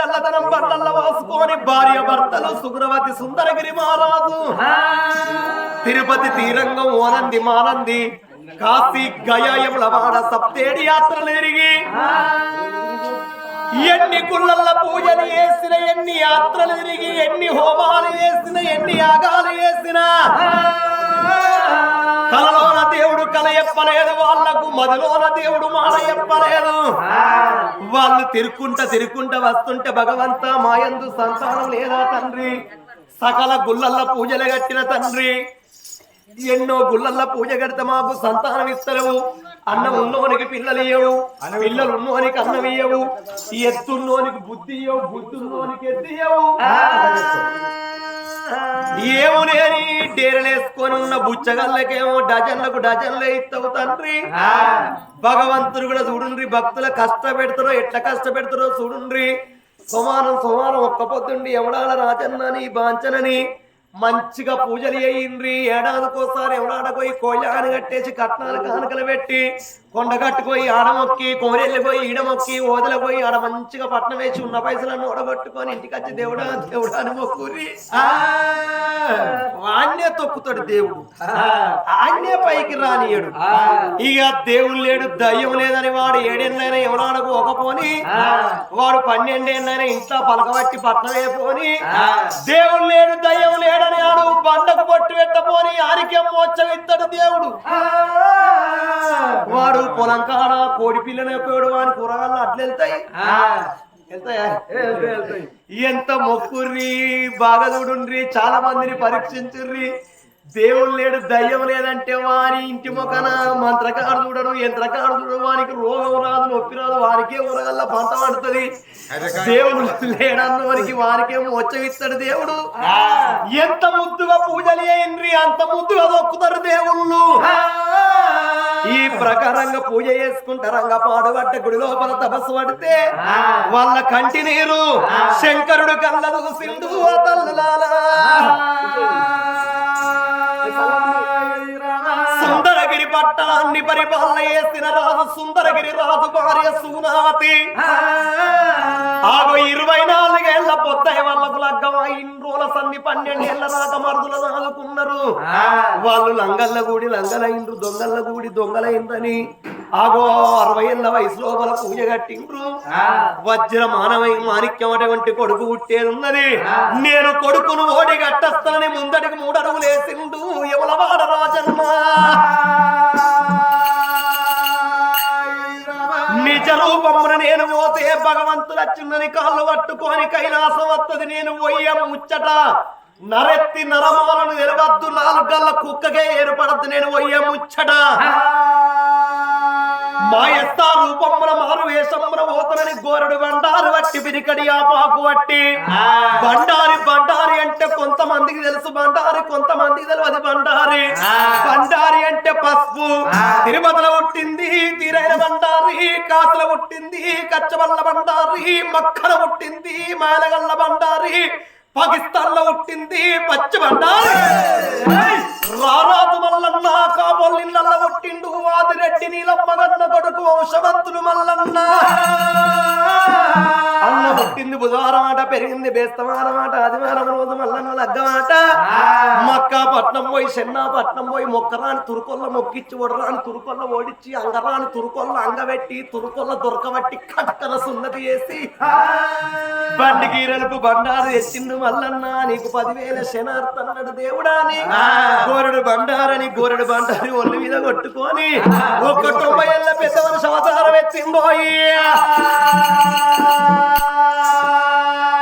బట్టల వాసుకొని భార్య భర్తలు సుగుణవతి సుందరగిరి మహారాజు. తిరుపతి తీరంగం ఓనంది మానంది కాశీ గయాయములవాడ సప్తేడి యాత్రలు తిరిగి ఎన్ని గుళ్ళల్ల పూజలు చేసిన ఎన్ని యాత్రలు తిరిగి ఎన్ని హోమాలు చేసిన ఎన్ని యాగాలు చేసిన. కలలోన దేవుడు కల చెప్పలేదు వాళ్ళకు మదిలోన దేవుడు మాల చెప్పలేదు వాళ్ళు తిరుక్కుంట తిరుక్కుంట వస్తుంటే భగవంత మాయందు సంతానం లేదా తండ్రి? సకల గుళ్ళల్ల పూజలు కట్టిన తండ్రి. ఎన్నో గుళ్ళల్ల పూజ కడితే మాకు సంతానం ఇస్తలేవు. అన్నం ఉన్నోనికి పిల్లలు ఇయ్యవు పిల్లలు ఉన్నోనికి అన్నం ఇయ్యవు ఎత్తున్నోనికి బుద్ధి ఇయ్యవు బుద్ధి ఉన్నోనికి ఎత్తి ఇయ్యవు. ఏమో లేని డేరలేసుకొని ఉన్న బుచ్చగల్లకేమో డజన్లకు డజన్లే ఇస్తావు తండ్రి. భగవంతుడు కూడా చూడుండ్రి భక్తుల కష్టపెడతారో ఎట్లా కష్టపెడతారో చూడుండ్రి. సోమానం సోమానం ఒక్క పొద్దుండి ఎవడాల రాజన్నని బాంచనని మంచిగా పూజలు చేయిండ్రి. ఏడాదికోసారి ఎవడాడ పోయి కోళ్ళాన్ని కట్టేసి కట్నాలు కానుకలు పెట్టి కొండ కట్టుపోయి ఆడ మొక్కి కోరెళ్ళి పోయి ఈడ మొక్కి ఓదల పోయి ఆడ మంచిగా పట్నం వేసి ఉన్న పైసలను ఓడగొట్టుకొని ఇంటికి వచ్చి దేవుడా దేవుడా అని మొక్కురి వాణ్ణే తొక్కుతాడు దేవుడు. ఆన్నే పైకి రానియడు ఇక దేవుడు లేడు దయ్యం లేదని వాడు ఏడెన్నైనా ఎవడాడకు పోని వాడు పన్నెండేళ్ళైనా ఇంట్లో పలకబట్టి పట్నం పోని దేవుడు లేడు దయ్యం లేడని ఆడు బండకు పొట్టు పెట్టపోని ఆరికే మోచ్చం ఇస్తాడు దేవుడు. వాడు పొలం కాడ కోడి పిల్లని ఎప్పుడు వాని కూరగాయలు అట్లా వెళ్తాయి వెళ్తాయా. ఎంత మొక్కుర్రి బాగా చూడుండ్రి చాలా మందిని పరీక్షించుర్రి. దేవుడు లేడు దయ్యం లేదంటే వాని ఇంటి మొక్కన మంత్రకాడు చూడడు యంత్రకాడు చూడడు వానికి రోగం రాదు నొప్పి రాదు వానికే ఊరగల్ల పంట పడుతుంది. దేవుడు లేడన్న వానికి వానికే మోచ్చవిస్తాడు దేవుడు. ఎంత ముద్దుగా పూజలు చేయండి అంత ముద్దుగా దొక్కుతారు దేవుళ్ళు. ఈ ప్రకారంగా పూజ చేసుకుంటారంగా పాడుబడ్డ గుడి లోపల తపస్సు పడితే వాళ్ళ కంటి నీరు శంకరుడు కళ్ళదు సింధు సుందరగిరి పట్టణాన్ని పరిపాలన చేసిన రాజు సుందరగిరి రాజు భార్య సునాతి ఆగో ఇరవై పొద్దయ్య వాళ్ళకు లగ్గం ఇన్ని రోజుల సంధి పన్నెండేళ్ళ దాకా మరుదుల దాదుకున్నారు వాళ్ళు లంగల్ల గూడి లంగలైండ్రు దొంగల్ల గూడి దొంగలైందని ఆగో అరవై ఏళ్ళ వయసులో వాళ్ళ పూజ కట్టిండ్రు. వజ్ర మానవై మాణిక్యం అటువంటి కొడుకు పుట్టేదున్నది నేను కొడుకును ఓడి కట్టస్తానని ముందడికి మూడు వేసిండు ఎవలవాడ రాజన్న నిజ రూపమున నేను పోతే భగవంతుడు వచ్చిందని కాళ్ళు పట్టుకొని కైలాసం వస్తుంది నేను పోయే ముచ్చట. నరెత్తి నరమాలను నాలుగు నాలుగల్ల కుక్కగే ఏర్పడద్దు. నేను పోయే ముచ్చట. మాయస్తా రూపమున మారు వేషమున పోతనని గోరడు బండారు వట్టి పిరికడి ఆపాకు వట్టి. బండారి బండారి అంటే కొంతమందికి తెలుసు. బండారి కొంతమందికి తెలియదు బండారి. బండారి అంటే పసుపు. తిరుపతిలో పుట్టింది తీరైన బండారి కాసుల పుట్టింది కచ్చబల్ల బండారి మక్కల పుట్టింది మాయలగల్ల బండారి పాకిస్తాన్లో పుట్టింది పచ్చి బండారి. రారాజు మల్లన్న కాబోళ్ళిళ్ళ ఒట్టిండు వాదిరెడ్డి నీలమ్మగన్న కొడుకు వంశవంతులు మల్లన్న. అన్న పుట్టింది బుధవారం ఆట పెరిగింది బేస్తవారం ఆట ఆదివారం రోజు మల్లన్న లగ్గమాట మక్క పట్నం పోయి చెన్నా పట్నం పోయి మొక్కరాని తురుకొల్ల మొక్కిచ్చి ఒడరాని తురుకొల్ల ఓడిచ్చి అంగరాని తురుకొల్ల అంగబెట్టి తురుకొల్ల దొరకబట్టి కట్టల సున్నతి చేసి బండి గీరలకు బండారు ఎచ్చిండు మల్లన్న. నీకు పదివేల శనార్థన్నాడు దేవుడాని అని బండారని గోరెడు బండారి ఒళ్ళు మీద కొట్టుకొని ఒక తొంభై ఏళ్ళ పెద్దవని సంవత్సరం ఎత్తింబోయి.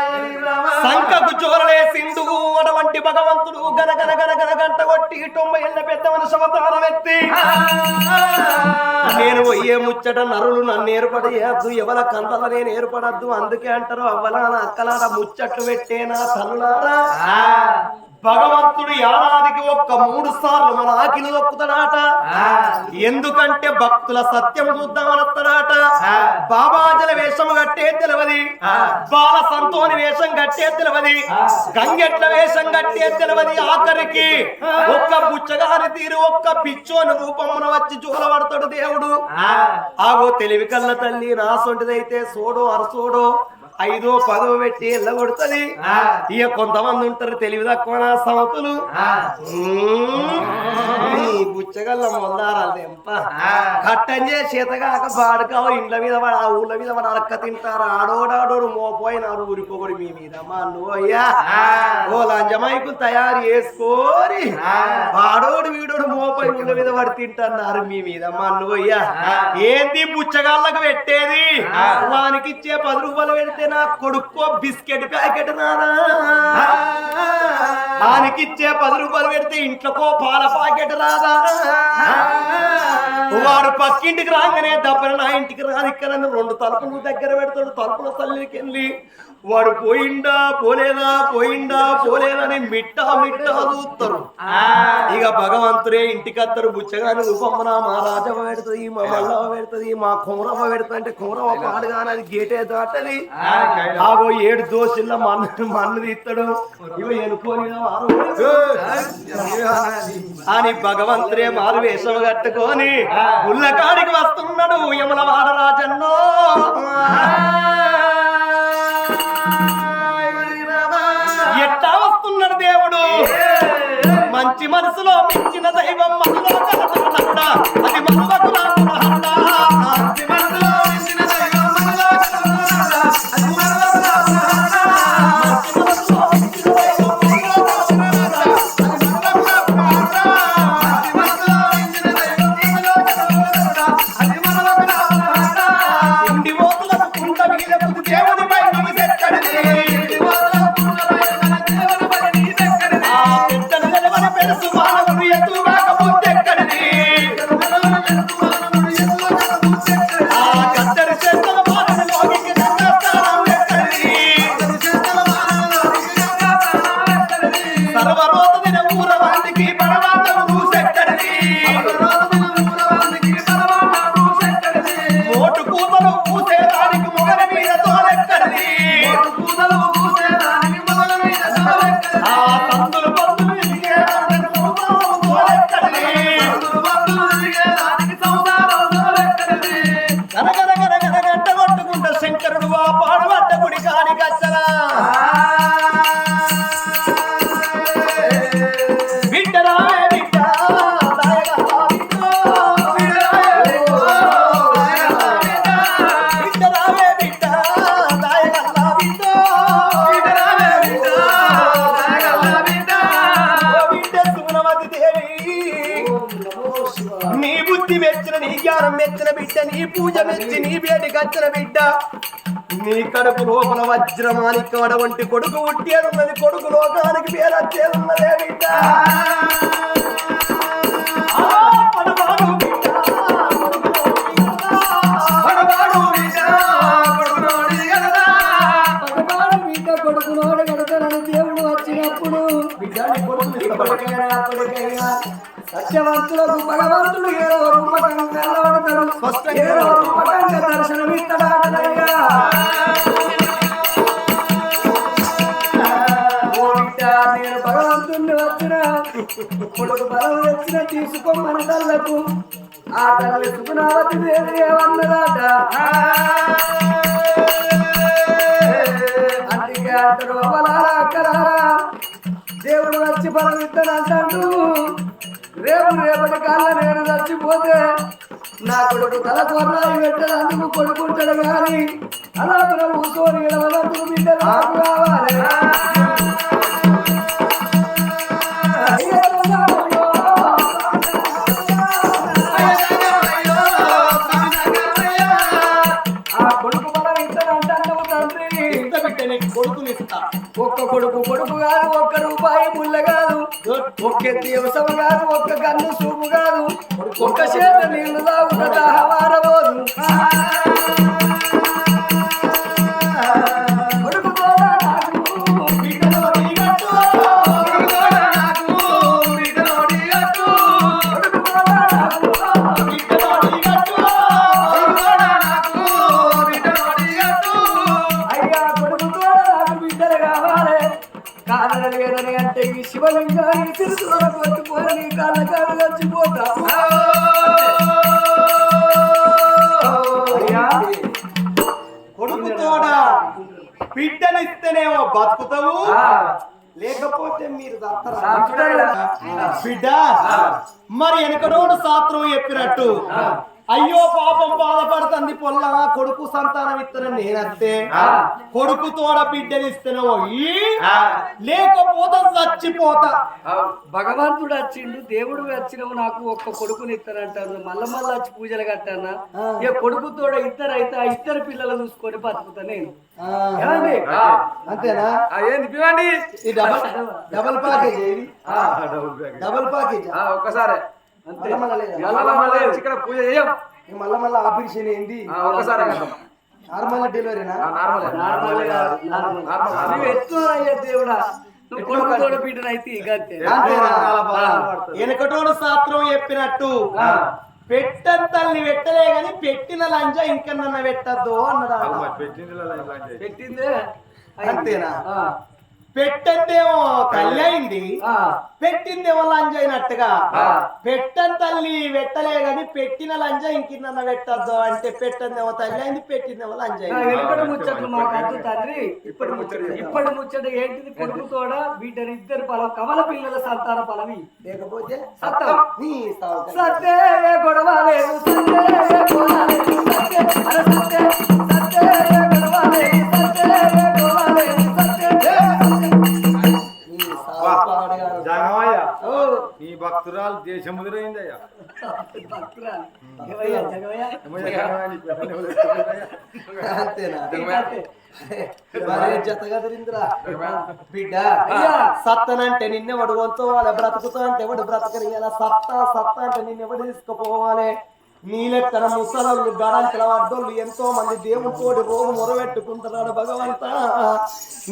ఎత్తిండోయి సంకకు చోరలేసిండు అటువంటి భగవంతుడు గనగన గనగన గంట కొట్టి తొంభై ఏళ్ళ పెద్దవని సంవత్సరం ఎత్తి. నేను పోయే ముచ్చట నరులు నన్ను ఏర్పడేయద్దు ఎవల కందల నేను ఏర్పడద్దు అందుకే అంటారు అవ్వలాన అక్కలారా ముచ్చట్లు పెట్టేనా తల్లులారా. భగవంతుడు ఏడాదికి ఒక్క మూడు సార్లు మన ఆకిలి దొక్కుతాడాట ఎందుకంటే భక్తుల సత్యం చూద్దామనొస్తాడాట. బాబాజల వేషం కట్టే తెలియదు బాల సంతోని వేషం కట్టే తెలియదు గంగెట్ల వేషం కట్టే తెలియదు ఆఖరికి. ఒక్క బుచ్చగాని తీరు ఒక్క పిచ్చోని రూపమున వచ్చి చూలబడతాడు దేవుడు. ఆగో తెలివి కళ్ళ తల్లి నాసొంటిదైతే సోడో అరసోడో ఐదో పదో పెట్టి ఎల్లగొడుతుంది ఇక కొంతమంది ఉంటారు తెలివి తక్కువ సమతులు. బుచ్చగల్ల మొల్లారాలు ఎంప కట్టంజే చేతగాక బాడుకావ ఇండ్ల మీద పడ ఆ ఊళ్ళ మీద పడ అడక్క తింటారు. ఆడోడాడోడు మోపోయినారు ఊరికొకడు మీ మీద. మా నువ్వు అయ్యా. ఓ లంజమైకు తయారు చేసుకోరి వాడోడు వీడోడు మోపోయి ఊళ్ళ మీద పడి తింటున్నారు మీ మీద. మా నువ్వు అయ్యా. ఏంది బుచ్చగాళ్ళకు పెట్టేది? వానికి ఇచ్చే పది రూపాయలు పెడితే నా కొడుకో బిస్కెట్ ప్యాకెట్ నానా. వానికి ఇచ్చే పది రూపాయలు పెడితే ఇంట్లోకో పాల ప్యాకెట్ రాదా. వాడు పక్కింటికి రాగానే దెబ్బలు నా ఇంటికి రాదు ఇక్కడ రెండు తలుపులు దగ్గర పెడతాడు తలుపుల తల్లికి వెళ్ళి వాడు పోయిండా పోలేదా పోయిండా పోలేదని మిట్టా మిట్టా చూస్తారు ఇక భగవంతుడే ఇంటికి అత్తరు బుచ్చగాని రూపమ్మన మా రాజమ్మ పెడుతుంది మా మల్లమ్మ పెడుతుంది మా కుమరమ్మ పెడుతుంది అంటే కుమరమ్మ పాడుగాని అది గేటే దాటది ఆగో ఏడు దోషుల మన్ను మన్ను తీస్తాడు ఇవి ఎనుకోని అని భగవంతుడే మారు వేషం కట్టుకొని ఉల్లకాడికి వస్తున్నాడు యమల వాడరాజన్నో ఎట్టా వస్తున్నాడు దేవుడు? మంచి మనసులో మించిన దైవం మనలో అది మనవకు ఊరవానికి పరమాత్మ మూసెక్కడిది మెచ్చిన మెచ్చిన బిడ్డ నీ పూజ మెచ్చి నీ వేడి గచ్చిన బిడ్డ. నీ కడుపు లోపల వజ్రమానిక వంటి కొడుకు ఉట్టేదున్నది కొడుకు లోకానికి పేరచ్చేదున్నదే బిడ్డ. సత్యవంతులకు భగవంతుడు ఏదో కనబడతాడు స్పష్టంగా ఏదో రూపకంగా బిడ్డ నేను భగవంతుణ్ణి వచ్చిన కొడుకు బలం వచ్చిన తల్లకు. ఆ తల్లి సుగుణావతి దేవి ఏమన్నదాట? అందుకే అవ్వలారా అక్కలారా దేవుడు వచ్చి బలం ఇస్తానంటాడు రేపు రేపటి కాళ్ళ నేను చచ్చిపోతే నా కొడుకు తల కొర్రాయి పెట్టడానికి కొడుకుంటాడు కానీ అలా ప్రభు సోని ఎడవలకు బిడ్డ నాకు కావాలి కొడుకుని ఇస్తా. ఒక్క కొడుకు కొడుకు కాదు ఒక్క దివసం కాదు ఒక్క కన్ను చూపు కాదు. ఒక్క చేత నీళ్ళు తాగుత దాహమారబోదు తిరుగుతులకు వచ్చిపోయి నీ కాళ్ళ చచ్చిపోతా బిడ్డనిస్తేనేమో బతుకుతావు లేకపోతే మీరు? బిడ్డ మరి వెనకడోడు శాస్త్రం చెప్పినట్టు అయ్యో పాపం బాధపడుతుంది పొల్లగా కొడుకు సంతానం ఇస్తానని నేనస్తే కొడుకు తోడ బిడ్డనిస్తేనేమో ఈ. లేకపోతే చచ్చిపోతా. భగవంతుడు వచ్చిండు దేవుడు వచ్చినవు నాకు ఒక్క కొడుకుని ఇస్తానంటారు మళ్ళా మళ్ళా వచ్చి పూజలు కట్టానా? ఇక కొడుకు తోడ ఇద్దరు అయితే ఆ ఇద్దరు పిల్లలు చూసుకొని బతుకుతా నేను? అంతేనా? ఏంది పివండి ఈ డబల్ ప్యాకేజ్ ఏది? Double package. ఒక్కసారి. మళ్ళా ఇక్కడ పూజ చేయం. ఆపరేషన్ ఏంది? కథం. నార్మల్ డెలివరీనా? నార్మల్. Normal normal. దేవుడా? వెనకటోడు శాస్త్రం చెప్పినట్టు పెట్టని తల్లి పెట్టలే గాని పెట్టిన లంజ ఇంకా నన్ను పెట్టద్దు అన్నదా పెట్టిందే. అంతేనా? పెట్టందేమో తల్లి అయింది. పెట్టిందేమో లంజ అయినట్టుగా. పెట్టని తల్లి పెట్టలే గాని పెట్టిన లంజ ఇంకిన్న పెట్టద్దు అంటే పెట్టందేమో తల్లి అయింది పెట్టిందేమో లంజ అయింది. ముచ్చట్లు మాకు తండ్రి. ఇప్పటి ముచ్చట ఇప్పటి ముచ్చట ఏంటిది? కొడుకు బిడ్డని ఇద్దరు పొలం కమల పిల్లల సంతాన పొలమి లేకపోతే సత్తం. నీ. సత్తే గొడవ లేదు సత్తే గొడవ లేదు సత్తే. అరే సత్తే సత్తే గొడవ లేదు సత్తే గొడవ లేదు. భక్తురాలు దేశం ముదిరైందయ్యా బిడ్డ. సత్తనంటే నిన్నెవడు వంతోవాలి బ్రతుకుతా అంటే ఎవడు బ్రతకనియాల సత్తా సత్తా అంటే నిన్నెవడు తీసుకుపోవాలి. నీ లెక్కన ముసలు గడంకల అడ్డోళ్ళు ఎంతో మంది దేవుడితోటి రోజు మొరబెట్టుకుంటున్నాడు భగవంత.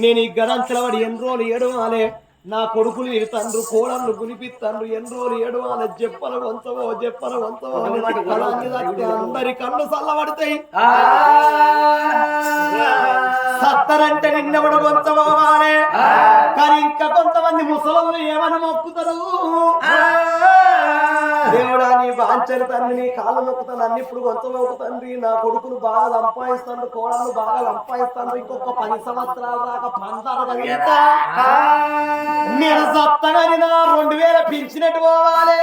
నేను ఈ గడంకల వాడు ఎన్ని రోజులు ఏడవాలి? నా కొడుకులు ఇడుతండ్రు కోడళ్ళు గునిపిత్తండ్రు ఎన్ని రోజులు ఏడవాలి చెప్పల వంచవో చెప్పల వంచవో అందరి కళ్ళు చల్లబడతాయి. సత్తరంటే నిన్నెవడు కొంతపోవాలి కానీ ఇంకా కొంతమంది ముసలు ఏమని మొక్కుతారు? దేవుడా నీ బాంచని తండ్రి నీ కాళ్ళు నొక్కుతాను అన్ని ఇప్పుడు కొంత నొక్కుతండ్రి నా కొడుకును బాగా సంపాదిస్తాడు కోడలు బాగా సంపాదిస్తాడు. ఇంకొక పది సంవత్సరాల దాకా పంటారు నేను సత్తగాని నా రెండు వేల పింఛనట్టు పోవాలి.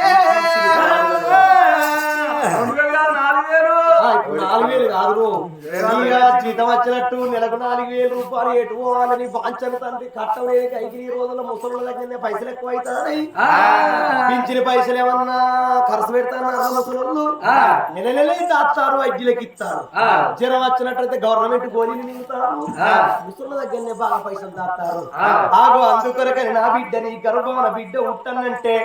ఇప్పుడు నాలుగు వేలు కాదు జీతం వచ్చినట్టు నెలకు నాలుగు వేలు రూపాయలు ఎటు పోవాలని బాంచని తండ్రి. కట్టలేక ఐదు రోజుల్లో ముసలి దగ్గర పైసలు ఎక్కువ అవుతాయి పింఛన పైసలు ఏమన్నా ఖర్చు పెడతాను ముసలు నెల నెల దాస్తారు అగ్గిలకి ఇస్తారు జ్వరం వచ్చినట్టయితే గవర్నమెంట్ గోళీలు మిగుతారు. ముసలి దగ్గరనే బాగా పైసలు దాస్తారు ఆగో అందుకొరకని నా బిడ్డని గర్భమైన బిడ్డ ఉంటానంటే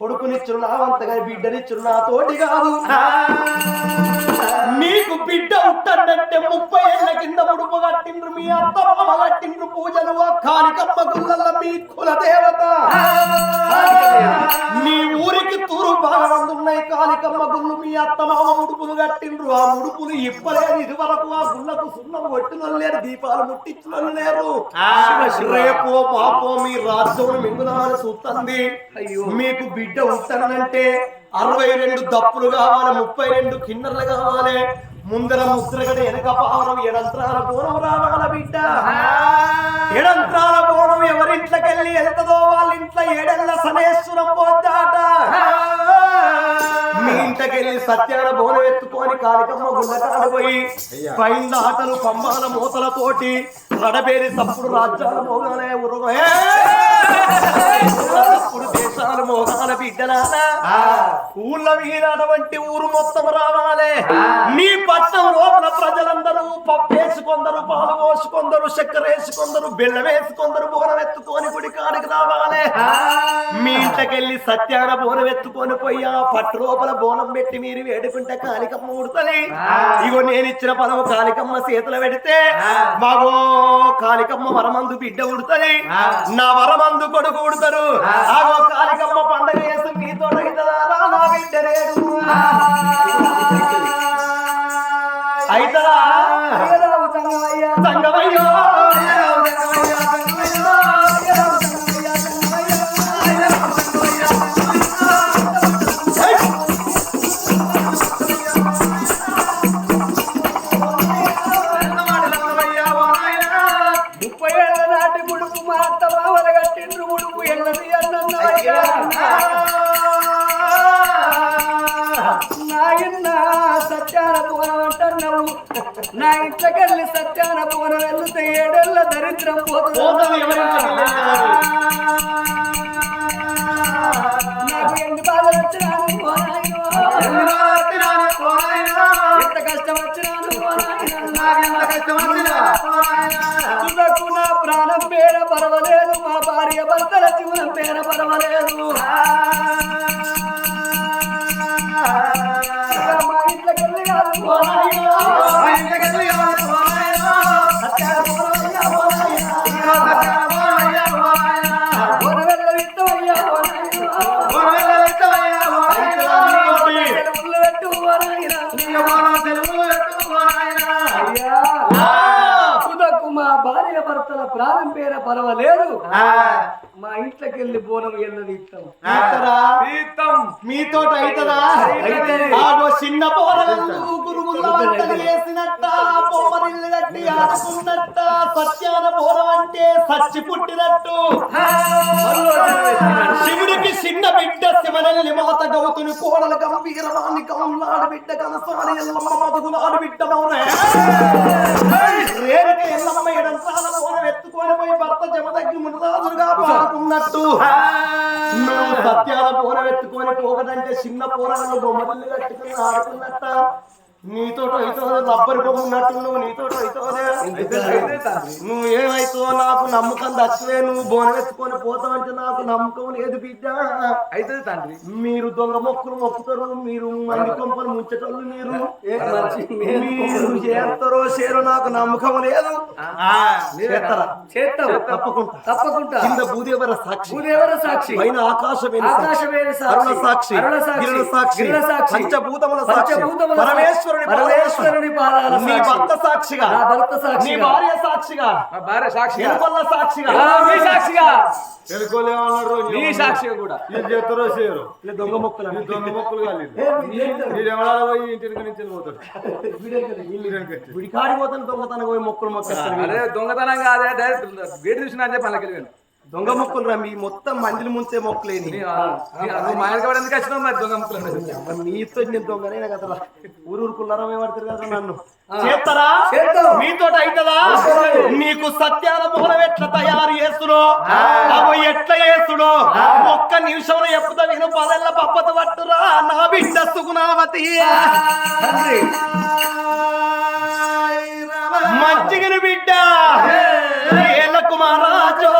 కొడుకునిచ్చును నా వంతగాని బిడ్డనిచ్చును నా తోటి కాదు. మీకు బిడ్డ ఉంటాడంటే ముప్పై ఏళ్ళ కింద ముడుపు కట్టిండ్రు మీ అత్త మామ కట్టిండ్రు పూజలు ఆ కాళికమ్మ గుళ్ళల్ల మీ కుల దేవత. మీ ఊరికి తూరు బాగా ఉన్నాయి కాళికమ్మ గుళ్ళు మీ అత్త మామ ముడుపులు కట్టిండ్రు. ఆ ముడుపులు ఇప్పలేదు ఇది వరకు ఆ గుళ్ళకు సున్నం కొట్టిన లేరు దీపాలు ముట్టించిన లేరు. రేపో పాపో మీ రాజ్యం మింగుదామని చూస్తుంది మీకు బిడ్డ ఉంటానంటే అరవై రెండు దప్పులు కావాలి ముప్పై రెండు కిన్నర్లు కావాలి. ముందర ముద్రగడ వెనక పావరం ఎడంత్రాల బోనం రావాల బిడ్డ. ఎడంత్రాల బోనం ఎవరింట్లోకెళ్ళి వెళ్తుందో వాళ్ళ ఇంట్లో ఏడెళ్ళ సనేశ్వరం పోతాట. మీ ఇంటికెళ్ళి సత్యాన బోనం ఎత్తుకొని కాలికమ్మ గుండకాడ పోయి పైన ఆటలు పంబాల మూతలతోటి రడబేరి తప్పుడు రాజ్యాల మోగానే ఉరుగు దేశాలు ఊళ్ళ వీరాడవంటి ఊరు మొత్తం రావాలి. నీ పట్టణం లోపల ప్రజలందరూ పప్పు వేసుకొందరు పాలు పోసుకొందరు చక్కెర వేసుకొందరు బెల్లం వేసుకొందరు బోనం ఎత్తుకొని గుడి కాడికి రావాలి. మీ ఇంటికెళ్ళి సత్యాన బోనం ఎత్తుకొని పోయి పట్టు లోపల బోనం పెట్టి మీరు వేడుకుంటే కాలికమ్మ ఉడతది ఇగో నేను ఇచ్చిన పదము కాలికమ్మ చేతులు పెడితే మాగో కాలికమ్మ వరమందు బిడ్డ ఉడతది నా వరమందు కొడుకు ఉడతారు ఆగో కాలికమ్మ పండగ చేసి మీతో నా బిడ్డ లేదు అయితదా? సంగమయ్యో. ప్రాణం పేర పర్వాలేదు మా భార్య భర్తల జీవనం పేర పర్వాలేదు. భర్తల ప్రాణం పేర పర్వాలేదు మా ఇంట్లోకి వెళ్ళి బోనం ఎల్లది ఇస్తాం మీతో. ఆగో చిన్న సత్యాన పోరం అంటే సచ్చి పుట్టినట్టు. శివుడికి చిన్న బిడ్డ శివనల్లి మాత గౌతుని కోడలు గంభీరవాణి కమలాడు బిడ్డ కనసాని ఎల్లమ్మ మధుగులాడు బిడ్డ మౌనే రేణుక ఎల్లమ్మ ఎడంసాల మౌనం ఎత్తుకొని పోయి భర్త జమదగ్గి మునరాజులుగా పాడుకున్నట్టు నువ్వు సత్యాల పూర ఎత్తుకొని పోగదంటే చిన్న పూరలను బొమ్మలు కట్టుకుని ఆడుకున్నట్ట నీతో అయితే రబ్బర్ బొమ్మ ఉన్నట్టు నువ్వు నీతో అయితే నువ్వు ఏమైతావో నాకు నమ్మకం తక్కువే నువ్వు బోనం ఎత్తుకొని పోతావంటే నాకు నమ్మకం లేదు బిడ్డ. అయితే తండ్రి. మీరు దొంగ మొక్కులు మొక్కుతారు మీరు మంది కొంపలు ముంచేటోళ్ళు మీరు. మీరు చేస్తారో చేరో నాకు నమ్మకం లేదు. తప్పకుండా. తప్పకుండా. కింద భూదేవర సాక్షి. భూదేవర సాక్షి. పైన ఆకాశమైన సాక్షి. అరుణ సాక్షి. సాక్షి. గిరుణ. పంచభూతముల సాక్షి. పంచభూతముల పరమేశ్వరుని పరమేశ్వరుని పాదాల నీ సాక్షి. భర్త సాక్షిగా. నా భర్త సాక్షిగా. నీ భార్య సాక్షిగా. మా భార్య సాక్షి ఎనుకొల్ల సాక్షిగా. మీ సాక్షిగా. తెలుకోలేమన్నారు నీ సాక్షిగా కూడా. చేయరు దొంగ మొక్కలు ఈ మొక్కలు కాలేదు పోయి ఇంటి నుంచి పోతాడు? గుడి కాడిపోతాను దొంగతనం పోయి మొక్కలు మొక్కలు అరే దొంగతనం కాదే డైరెక్ట్ గేట్ చూసిన అని చెప్పి అలాగే దొంగ మొక్కలు రా మీ మొత్తం మందిని ముంచే మొక్కలేని. మా ఎందుకు వచ్చినావు మరి దొంగ ముక్కలు? అనేది? మీతో నేను దొంగనే కదా ఊరు ఊరుకున్నారా పడతారు కదా నన్ను. చేస్తారా? చేస్తాం. మీతో అవుతుందా నీకు సత్యాల మూలం ఎట్లా తయారు చేస్తుడో అగో ఎట్లా చేస్తుడో ఒక్క నిమిషంలో ఎప్పుతా విను పదెల్ల పప్పత పట్టురా నా బిడ్డ సుగుణావతి. మంచిగిని బిడ్డ. ఏల కుమారాజో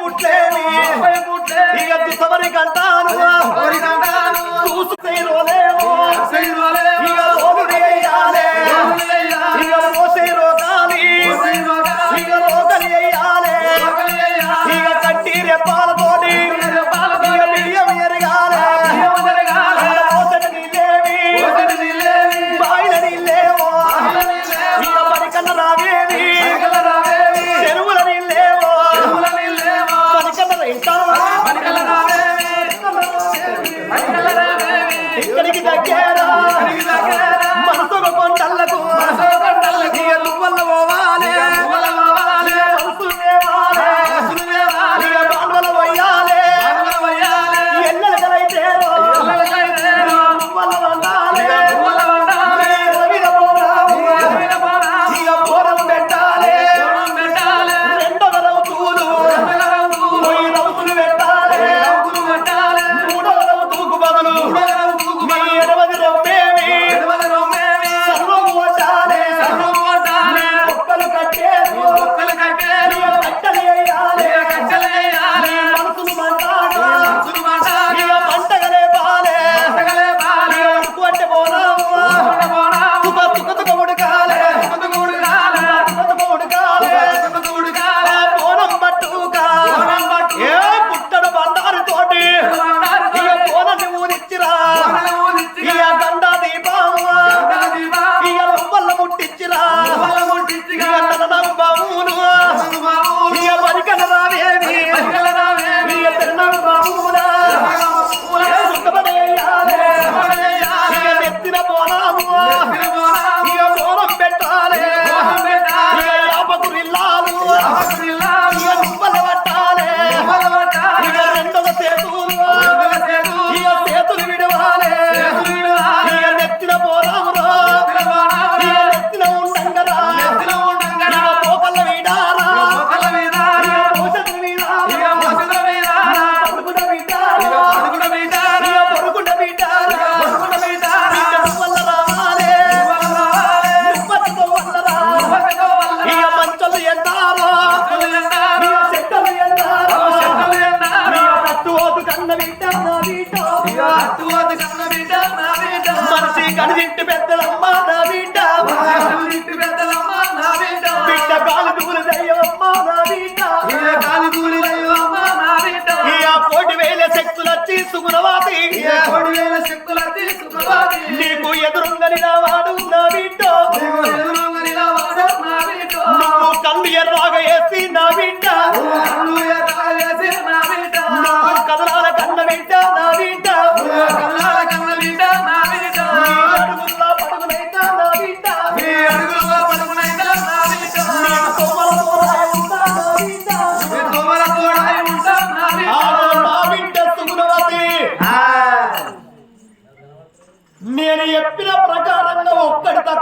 పుట్లేవి ఇక కంటాను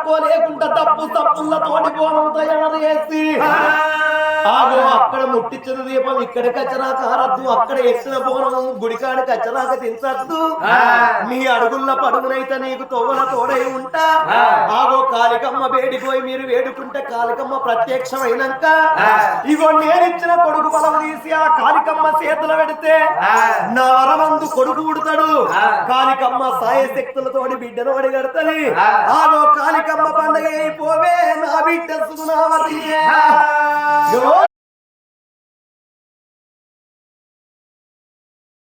తప్పు తప్పుల తోటి బోనం తయారు చేసి ఆగో అక్కడ ముట్టించిన దీపం ఇక్కడ కచ్చరాక ఆరద్దు అక్కడ ఎక్కిన బోనం గుడికాడ కచ్చరాక తించద్దు నీ అడుగుల్ల పడుగునైతే నీకు తోవల తోడై ఉంటా. ఆగో కాలికమ్మ వేడిపోయి మీరు వేడుకుంటే కాలికమ్మ ప్రత్యక్షమైనాక. ఇగో నేనిచ్చిన కొడుకు బలం తీసి ఆ కాలికమ్మ చేతులు పెడితే నా వరమందు కొడుకు పుడతాడు. కాలికమ్మ సాయ శక్తులతోటి బిడ్డను అడిగడతని. ఆగో కాలికమ్మ పండగ అయిపోవే నా బిడ్డ సుగుణావతి.